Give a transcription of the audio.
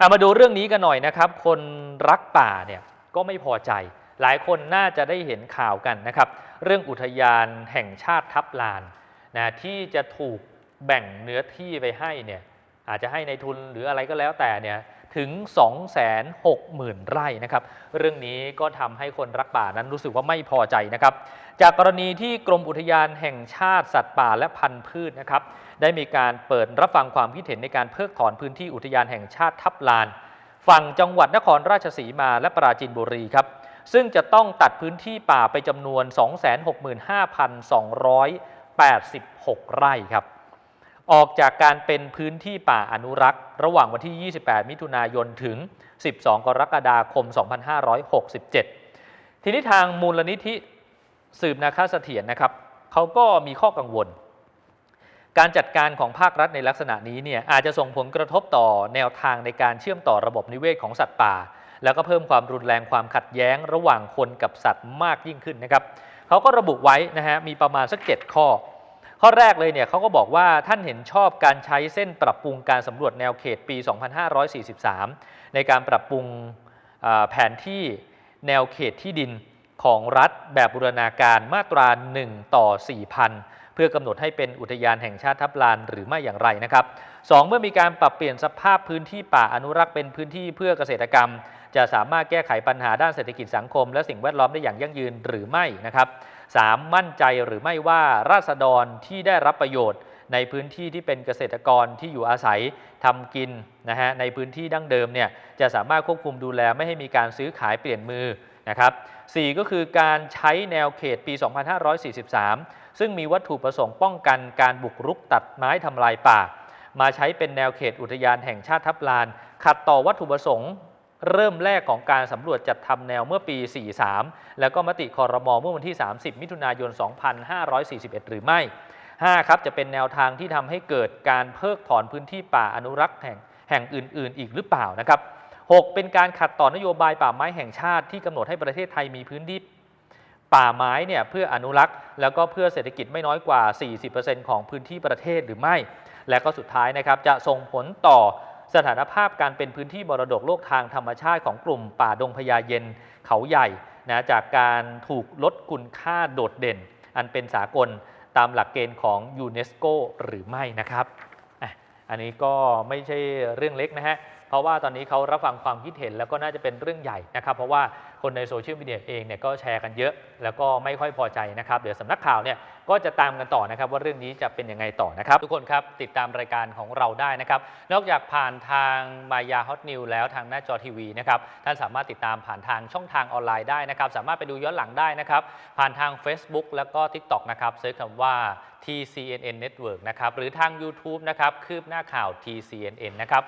อะมาดูเรื่องนี้กันหน่อยนะครับ คนรักป่าเนี่ยก็ไม่พอใจ หลายคนน่าจะได้เห็นข่าวกันนะครับ เรื่องอุทยานแห่งชาติทับลานนะที่จะถูกแบ่งเนื้อที่ไปให้เนี่ยอาจจะให้ในทุนหรืออะไรก็แล้วแต่เนี่ยถึง 260,000 ไร่นะครับ เรื่องนี้ก็ทำให้คนรักป่านั้นรู้สึกว่าไม่พอใจนะครับ จากกรณีที่กรมอุทยานแห่งชาติสัตว์ป่าและพันธุ์พืชนะครับได้มีการเปิดรับฟังความคิดเห็นในการเพิกถอนพื้นที่อุทยานแห่งชาติทับลาน ฝั่งจังหวัดนครราชสีมาและปราจีนบุรีครับซึ่งจะต้องตัดพื้นที่ป่าไปจำนวน 265,286 ไร่ครับออกจากการเป็นพื้นที่ป่าอนุรักษ์ ระหว่างวันที่ 28 มิถุนายนถึง 12 กรกฎาคม 2567 ทีนี้ทางมูลนิธิ สืบนาคาเสถียรนะครับเขาก็มีข้อกังวล การจัดการของภาครัฐในลักษณะนี้เนี่ยอาจจะส่งผลกระทบต่อแนวทางในการเชื่อมต่อระบบนิเวศของสัตว์ป่า แล้วก็เพิ่มความรุนแรงความขัดแย้งระหว่างคนกับสัตว์มากยิ่งขึ้นนะครับเขาก็ระบุไว้นะฮะมีประมาณสัก 7 ข้อ ข้อแรกเลยเนี่ยเขาก็บอกว่าท่านเห็นชอบการใช้เส้นปรับปรุงการสำรวจแนวเขตปี 2543 ในการปรับปรุงแผนที่แนวเขตที่ดิน ของรัฐแบบบูรณาการมาตรา 1 ต่อ 4,000 เพื่อกำหนดให้เป็นอุทยานแห่งชาติทับลานหรือไม่อย่างไรนะครับ 2. เมื่อมีการปรับเปลี่ยนสภาพพื้นที่ป่าอนุรักษ์เป็นพื้นที่เพื่อเกษตรกรรม จะสามารถแก้ไขปัญหาด้านเศรษฐกิจสังคม และสิ่งแวดล้อมได้อย่างยั่งยืนหรือไม่นะครับ 3. มั่นใจหรือไม่ว่าราษฎรที่ได้รับประโยชน์ ในพื้นที่ที่เป็นเกษตรกรที่อยู่อาศัยทำกินนะฮะในพื้นที่ดั้งเดิมเนี่ยจะสามารถควบคุมดูแลไม่ให้มีการซื้อขายเปลี่ยนมือ นะครับ4ก็คือการใช้แนวเขตปี 2543 ซึ่งมีวัตถุประสงค์ป้องกันการบุกรุกตัดไม้ทำลายป่า มาใช้เป็นแนวเขตอุทยานแห่งชาติทับลาน ขัดต่อวัตถุประสงค์ เริ่มแรกของการสำรวจจัดทำแนวเมื่อปี 43 แล้วก็มติคอรมอเมื่อวันที่ 30 มิถุนายน 2541 หรือไม่ 5. ครับจะเป็นแนวทางที่ทำให้เกิดการเพิกถอนพื้นที่ป่าอนุรักษ์แห่งแห่งอื่น ๆ อีกหรือเปล่านะครับ 6. เป็นการขัดต่อนโยบายป่าไม้แห่งชาติที่กำหนดให้ประเทศไทยมีพื้นที่ป่าไม้เนี่ยเพื่ออนุรักษ์ แล้วก็เพื่อเศรษฐกิจไม่น้อยกว่า 40%ของพื้นที่ประเทศหรือไม่ และก็สุดท้ายนะครับจะส่งผลต่อสถานภาพการเป็นพื้นที่มรดกโลกทางธรรมชาติของกลุ่มป่าดงพญาเย็นเขาใหญ่นะจากการถูกลดคุณค่าโดดเด่น อันเป็นสากลตามหลักเกณฑ์ของยูเนสโกหรือไม่นะครับ อันนี้ก็ไม่ใช่เรื่องเล็กนะฮะเพราะว่าตอนนี้เขารับฟังความคิดเห็นแล้วก็น่าจะเป็นเรื่องใหญ่นะครับ เพราะว่าคนในโซเชียลมีเดียเองเนี่ยก็แชร์กันเยอะ แล้วก็ไม่ค่อยพอใจนะครับ เดี๋ยวสำนักข่าวเนี่ยก็จะตามกันต่อนะครับ ว่าเรื่องนี้จะเป็นยังไงต่อนะครับ ทุกคนครับติดตามรายการของเราได้นะครับ นอกจากผ่านทางมายาฮอตนิวแล้วทางหน้าจอทีวีนะครับท่านสามารถติดตามผ่านทางช่องทางออนไลน์ได้นะครับ สามารถไปดูย้อนหลังได้นะครับ ผ่านทาง Facebook แล้วก็ TikTok นะครับเซิร์ชคำว่า TCNN Network นะครับหรือทาง YouTube นะครับคืบหน้าข่าว TCNN นะครับ